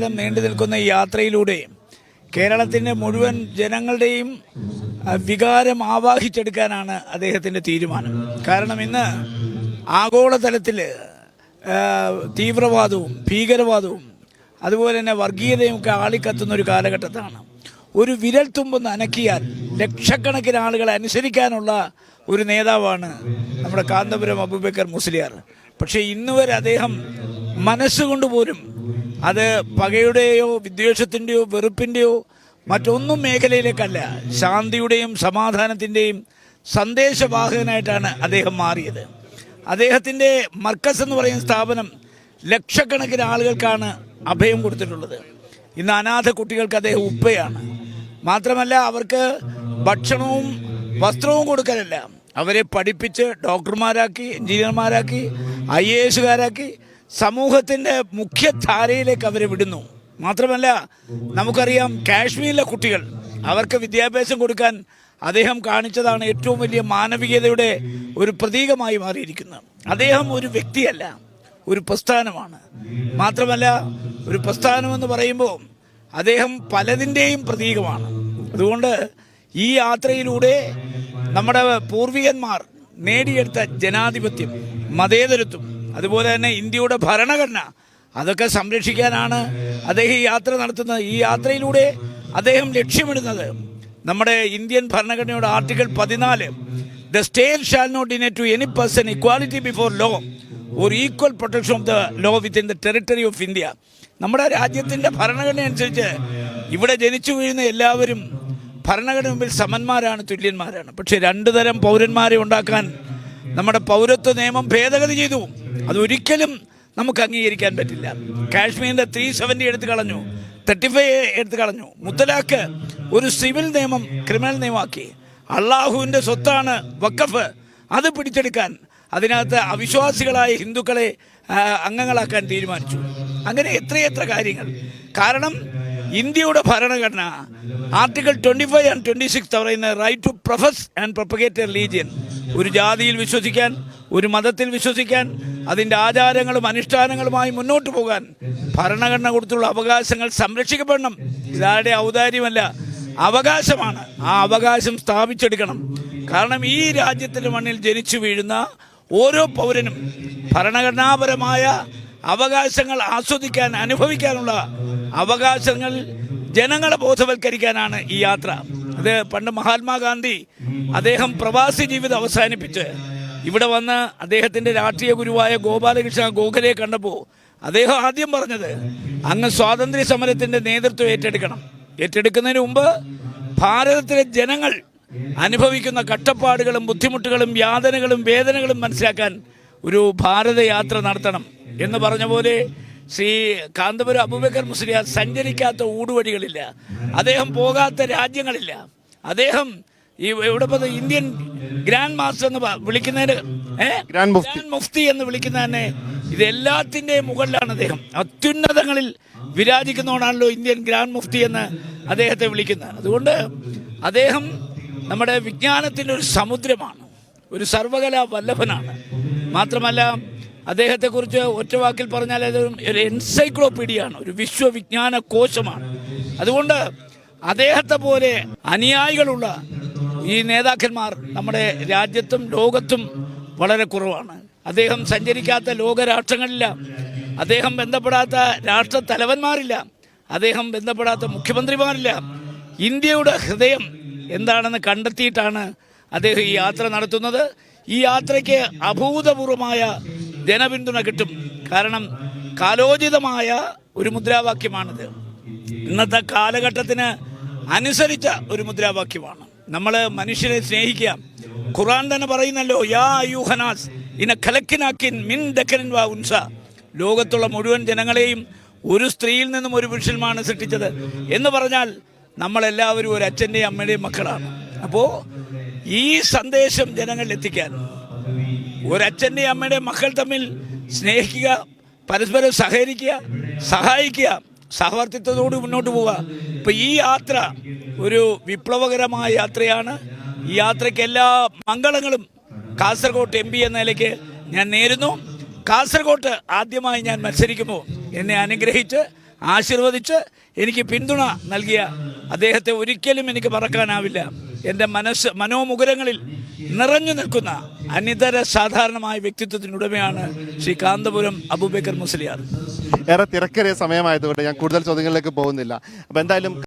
നീണ്ടു നിൽക്കുന്ന യാത്രയിലൂടെ കേരളത്തിന്റെ മുഴുവൻ ജനങ്ങളുടെയും വികാരം ആവാഹിച്ചെടുക്കാനാണ് അദ്ദേഹത്തിന്റെ തീരുമാനം. കാരണം ഇന്ന് ആഗോളതലത്തിൽ തീവ്രവാദവും ഭീകരവാദവും അതുപോലെ തന്നെ വർഗീയതയും ഒക്കെ ആളിക്കത്തുന്ന ഒരു കാലഘട്ടത്താണ്. ഒരു വിരൽ തുമ്പൊന്ന് അനക്കിയാൽ ലക്ഷക്കണക്കിന് ആളുകളെ അനുസരിക്കാനുള്ള ഒരു നേതാവാണ് നമ്മുടെ കാന്തപുരം അബൂബക്കർ മുസ്ലിയാർ. പക്ഷേ ഇന്നുവരെ അദ്ദേഹം മനസ്സുകൊണ്ട് പോലും അത് പകയുടെയോ വിദ്വേഷത്തിന്റെയോ വെറുപ്പിന്റെയോ മറ്റൊന്നും മേഖലയിലേക്കല്ല. ശാന്തിയുടെയും സമാധാനത്തിന്റെയും സന്ദേശവാഹകനായിട്ടാണ് അദ്ദേഹം മാറിയത്. അദ്ദേഹത്തിന്റെ മർക്കസ് എന്ന് പറയുന്ന സ്ഥാപനം ലക്ഷക്കണക്കിന് ആളുകൾക്കാണ് അഭയം കൊടുത്തിട്ടുള്ളത്. ഇന്ന് അനാഥ കുട്ടികൾക്ക് അദ്ദേഹം ഉപ്പയാണ്. മാത്രമല്ല അവർക്ക് ഭക്ഷണവും വസ്ത്രവും കൊടുക്കലല്ല. അവരെ പഠിപ്പിച്ച് ഡോക്ടർമാരാക്കി എഞ്ചിനീയർമാരാക്കി ഐ എ എസുകാരാക്കി സമൂഹത്തിന്റെ മുഖ്യധാരയിലേക്ക് അവരെ വിടുന്നു. മാത്രമല്ല നമുക്കറിയാം കാശ്മീരിലെ കുട്ടികൾ അവർക്ക് വിദ്യാഭ്യാസം കൊടുക്കാൻ അദ്ദേഹം കാണിച്ചതാണ് ഏറ്റവും വലിയ മാനവികതയുടെ ഒരു പ്രതീകമായി മാറിയിരിക്കുന്നത്. അദ്ദേഹം ഒരു വ്യക്തിയല്ല ഒരു പ്രസ്ഥാനമാണ്. മാത്രമല്ല ഒരു പ്രസ്ഥാനമെന്ന് പറയുമ്പോൾ അദ്ദേഹം പലതിന്റെയും പ്രതീകമാണ്. അതുകൊണ്ട് ഈ യാത്രയിലൂടെ നമ്മുടെ പൂർവികന്മാർ നേടിയെടുത്ത ജനാധിപത്യം മതേതരത്വം അതുപോലെ തന്നെ ഇന്ത്യയുടെ ഭരണഘടന. അതൊക്കെ സംരക്ഷിക്കാനാണ് അദ്ദേഹം ഈ യാത്ര നടത്തുന്നത്. ഈ യാത്രയിലൂടെ അദ്ദേഹം ലക്ഷ്യമിടുന്നത്. നമ്മുടെ ഇന്ത്യൻ ഭരണഘടനയുടെ ആർട്ടിക്കിൾ പതിനാല് the state shall not in to any person equality before law or equal protection of the law within the territory of India നമ്മുടെ രാജ്യത്തിന്റെ ഭരണഘടന അനുസരിച്ച് ഇവിടെ ജനിച്ചു വീഴുന്ന എല്ലാവരും ഭരണഘടന മുമ്പിൽ സമന്മാരാണ് തുല്യന്മാരാണ്. പക്ഷേ രണ്ടു തരം പൗരന്മാരെ ഉണ്ടാക്കാൻ നമ്മുടെ പൗരത്വ നിയമം ഭേദഗതി ചെയ്തു. അതൊരിക്കലും നമുക്ക് അംഗീകരിക്കാൻ പറ്റില്ല. കാശ്മീരിന്റെ ത്രീ സെവന്റി എടുത്തു കളഞ്ഞു. തേർട്ടി ഫൈവ് എടുത്തു കളഞ്ഞു. മുത്തലാഖ് ഒരു സിവിൽ നിയമം ക്രിമിനൽ നിയമമാക്കി. അള്ളാഹുവിന്റെ സ്വത്താണ് വക്കഫ് അത് പിടിച്ചെടുക്കാൻ അതിനകത്ത് അവിശ്വാസികളായ ഹിന്ദുക്കളെ അംഗങ്ങളാക്കാൻ തീരുമാനിച്ചു. അങ്ങനെ എത്രയെത്ര കാര്യങ്ങൾ. കാരണം ഇന്ത്യയുടെ ഭരണഘടന article twenty five and twenty six പറയുന്ന right to profess and propagate religion ഒരു ജാതിയിൽ വിശ്വസിക്കാൻ ഒരു മതത്തിൽ വിശ്വസിക്കാൻ അതിന്റെ ആചാരങ്ങളും അനുഷ്ഠാനങ്ങളുമായി മുന്നോട്ട് പോകാൻ ഭരണഘടന കൊടുത്തുള്ള അവകാശങ്ങൾ സംരക്ഷിക്കപ്പെടണം. ഇതാരുടെ ഔദാര്യമല്ല അവകാശമാണ്. ആ അവകാശം സ്ഥാപിച്ചെടുക്കണം. കാരണം ഈ രാജ്യത്തിന്റെ മണ്ണിൽ ജനിച്ചു വീഴുന്ന ഓരോ പൗരനും ഭരണഘടനാപരമായ അവകാശങ്ങൾ ആസ്വദിക്കാൻ അനുഭവിക്കാനുള്ള അവകാശങ്ങൾ ജനങ്ങളെ ബോധവൽക്കരിക്കാനാണ് ഈ യാത്ര. അത് പണ്ട് മഹാത്മാഗാന്ധി അദ്ദേഹം പ്രവാസി ജീവിതം അവസാനിപ്പിച്ച് ഇവിടെ വന്ന അദ്ദേഹത്തിന്റെ രാഷ്ട്രീയ ഗുരുവായ ഗോപാലകൃഷ്ണ ഗോഖലെ കണ്ടപ്പോൾ അദ്ദേഹം ആദ്യം പറഞ്ഞത് അങ്ങ് സ്വാതന്ത്ര്യ സമരത്തിന്റെ നേതൃത്വം ഏറ്റെടുക്കണം. ഏറ്റെടുക്കുന്നതിന് മുമ്പ് ഭാരതത്തിലെ ജനങ്ങൾ അനുഭവിക്കുന്ന കഷ്ടപ്പാടുകളും ബുദ്ധിമുട്ടുകളും യാതനകളും വേദനകളും മനസ്സിലാക്കാൻ ഒരു ഭാരതയാത്ര നടത്തണം എന്ന് പറഞ്ഞ പോലെ ശ്രീ കാന്തപുരം അബൂബക്കർ മുസ്ലിയാർ സഞ്ചരിക്കാത്ത ഊടുവഴികളില്ല. അദ്ദേഹം പോകാത്ത രാജ്യങ്ങളില്ല. അദ്ദേഹം ഈ ഇവിടെ ഇന്ത്യൻ ഗ്രാൻഡ് മാസ്റ്റർ എന്ന് വിളിക്കുന്നതിന്? Grand mufti. എന്ന് വിളിക്കുന്ന തന്നെ ഇത് എല്ലാത്തിന്റെയും മുകളിലാണ് അദ്ദേഹം. അത്യുന്നതങ്ങളിൽ വിരാജിക്കുന്നതുകൊണ്ടാണല്ലോ ഇന്ത്യൻ ഗ്രാൻഡ് മുഫ്തി എന്ന് അദ്ദേഹത്തെ വിളിക്കുന്നത്. അതുകൊണ്ട് അദ്ദേഹം നമ്മുടെ വിജ്ഞാനത്തിന്റെ ഒരു സമുദ്രമാണ്. ഒരു സർവകലാ വല്ലഭനാണ്. മാത്രമല്ല അദ്ദേഹത്തെക്കുറിച്ച് ഒറ്റ വാക്കിൽ പറഞ്ഞാൽ അത് ഒരു എൻസൈക്ലോപീഡിയാണ് ഒരു വിശ്വവിജ്ഞാന കോശമാണ് അതുകൊണ്ട് അദ്ദേഹത്തെ പോലെ അനുയായികളുള്ള ഈ നേതാക്കന്മാർ നമ്മുടെ രാജ്യത്തും ലോകത്തും വളരെ കുറവാണ്. അദ്ദേഹം സഞ്ചരിക്കാത്ത ലോകരാഷ്ട്രങ്ങളില്ല. അദ്ദേഹം ബന്ധപ്പെടാത്ത രാഷ്ട്ര തലവന്മാരില്ല. അദ്ദേഹം ബന്ധപ്പെടാത്ത മുഖ്യമന്ത്രിമാരില്ല. ഇന്ത്യയുടെ ഹൃദയം എന്താണെന്ന് കണ്ടെത്തിയിട്ടാണ് അദ്ദേഹം ഈ യാത്ര നടത്തുന്നത്. ഈ യാത്രയ്ക്ക് അഭൂതപൂർവമായ ജനപിന്തുണ കിട്ടും. കാരണം കാലോചിതമായ ഒരു മുദ്രാവാക്യമാണിത്. ഇന്നത്തെ കാലഘട്ടത്തിന് അനുസരിച്ച ഒരു മുദ്രാവാക്യമാണ്. നമ്മൾ മനുഷ്യരെ സ്നേഹിക്കുക. ഖുറാൻ തന്നെ പറയുന്നല്ലോ യാ യൂഹനാസ് ഇന കലക്കിനാക്കിൻ മിൻ ദക്കരൻ വാ ഉൻസ. ലോകത്തുള്ള മുഴുവൻ ജനങ്ങളെയും ഒരു സ്ത്രീയിൽ നിന്നും ഒരു പുരുഷനുമാണ് സൃഷ്ടിച്ചത്. എന്ന് പറഞ്ഞാൽ നമ്മളെല്ലാവരും ഒരു അച്ഛന്റെയും അമ്മയുടെയും മക്കളാണ്. അപ്പോൾ ഈ സന്ദേശം ജനങ്ങളിൽ എത്തിക്കാൻ ഒരച്ഛന്റെയും അമ്മയുടെയും മക്കൾ തമ്മിൽ സ്നേഹിക്കുക പരസ്പരം സഹകരിക്കുക സഹായിക്കുക സഹവർത്തിത്വത്തോട് മുന്നോട്ട് പോവുക. ഇപ്പൊ ഈ യാത്ര ഒരു വിപ്ലവകരമായ യാത്രയാണ്. ഈ യാത്രയ്ക്ക് എല്ലാ മംഗളങ്ങളും കാസർഗോട്ട് എം പി എന്ന നിലയ്ക്ക് ഞാൻ നേരുന്നു. കാസർഗോട്ട് ആദ്യമായി ഞാൻ മത്സരിക്കുമ്പോൾ എന്നെ അനുഗ്രഹിച്ച് ആശീർവദിച്ച് എനിക്ക് പിന്തുണ നൽകിയ അദ്ദേഹത്തെ ഒരിക്കലും എനിക്ക് മറക്കാനാവില്ല. എന്റെ മനസ്സ് മനോമുകുരങ്ങളിൽ നിറഞ്ഞു നിൽക്കുന്ന അനിതര സാധാരണമായ വ്യക്തിത്വത്തിനുടമയാണ് ശ്രീ കാന്തപുരം അബൂബക്കർ മുസ്ലിയാർ. ഏറെ തിരക്കേറിയ സമയമായതുകൊണ്ട് ഞാൻ കൂടുതൽ ചോദ്യങ്ങളിലേക്ക് പോകുന്നില്ല. അപ്പോൾ എന്തായാലും